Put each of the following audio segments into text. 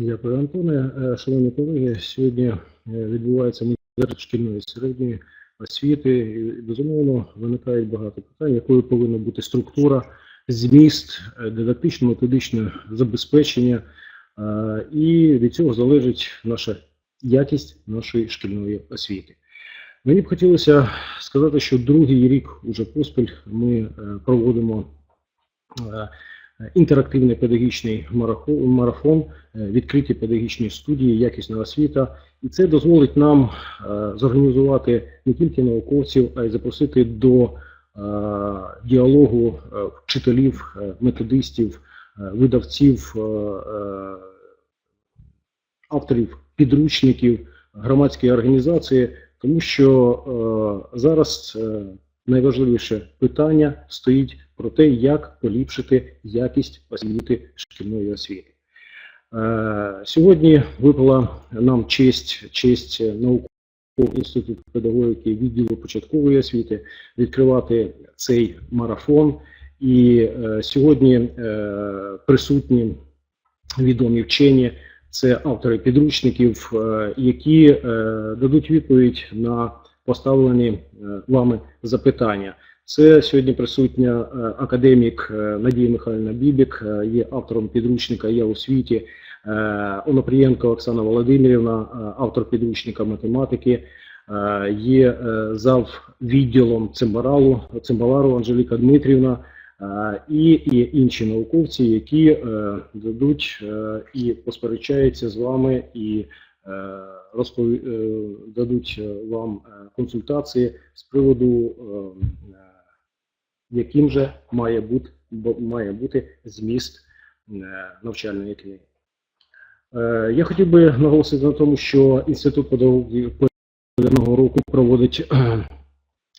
Дякую, Антоне. Е, Шановні колеги, сьогодні е, відбувається міжнародна шкільної середньої освіти. І, безумовно, виникають багато питань, якою повинна бути структура, зміст, е, дидактично-методичне забезпечення. Е, І від цього залежить наша якість нашої шкільної освіти. Мені б хотілося сказати, що другий рік уже поспіль ми проводимо інтерактивний педагогічний марафон, е, відкриті педагогічні студії, якісна освіта. І це дозволить нам е, зорганізувати не тільки науковців, а й запросити до е, діалогу вчителів, методистів, видавців, авторів підручників, громадські організації, тому що зараз найважливіше питання стоїть про те, як поліпшити якість освіти шкільної освіти. Е, Сьогодні випала нам честь, честь наукового інституту педагогіки відділу початкової освіти відкривати цей марафон. І е, сьогодні е, присутні відомі вчені, це автори підручників, які дадуть відповідь на поставлені е, вами запитання. Це сьогодні присутня е, академік е, Надія Михайлівна Бібік, є автором підручника Я у світі. Онопрієнко Оксана Володимирівна, автор підручника математики. Є зав відділом Цимбаралу, Цимбалару Анжеліка Дмитрівна. І є інші науковці, які дадуть е, і посперечаються з вами, і розпові... е, дадуть е, вам е, консультації з приводу, е, е, яким же має бути, має бути зміст е, навчальної книги. Е, Я хотів би наголосити на тому, що Інститут педагогічного року проводить е,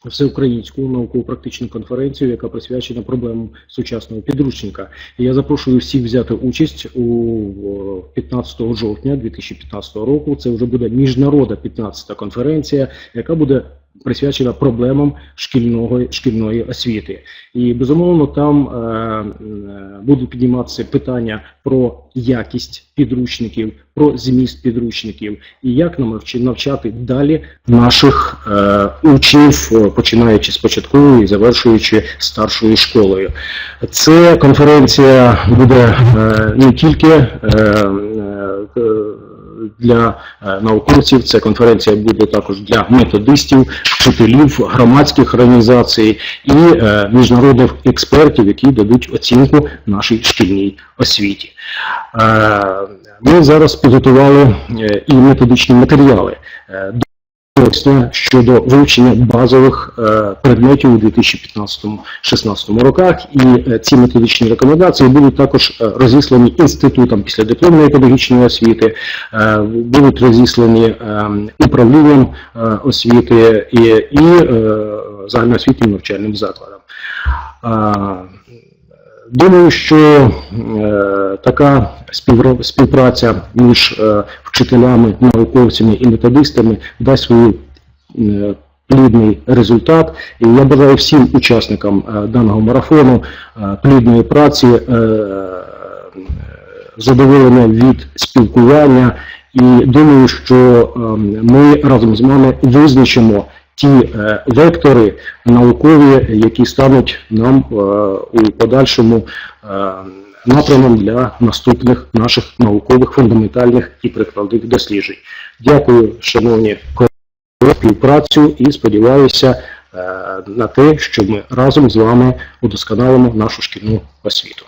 всеукраїнську науково-практичну конференцію, яка присвячена проблемам сучасного підручника. І я запрошую всіх взяти участь у е, 15 жовтня 2015 року. Це вже буде міжнародна 15-та конференція, яка буде присвячена проблемам шкільного шкільної освіти. І безумовно там е, будуть підніматися питання про якість підручників, про зміст підручників і як нам навчати далі наших е, учнів, е, починаючи з початкової і завершуючи старшою школою. Це конференція буде е, не тільки е, е, для е, науковців, це конференція буде також для методистів, вчителів, громадських організацій і е, міжнародних експертів, які дадуть оцінку нашій шкільній освіті. Е, Ми зараз підготували і методичні матеріали е, щодо вивчення базових е, предметів у 2015-16 роках. І е, ці методичні рекомендації будуть також е, розіслані інститутам після дипломної педагогічної освіти, будуть розіслані управлінням освіти і, і загальноосвітнім навчальним закладам. Думаю, що е, така співпраця між е, вчителями, науковцями і методистами дасть свій е, плідний результат. І я бажаю всім учасникам даного марафону плідної праці, задоволення від спілкування. І думаю, що е, ми разом з вами визначимо ті е, вектори наукові, які стануть нам е, у подальшому е, напрямом для наступних наших наукових фундаментальних і прикладних досліджень. Дякую, шановні колеги, за співпрацю і сподіваюся на те, що ми разом з вами удосконалимо нашу шкільну освіту.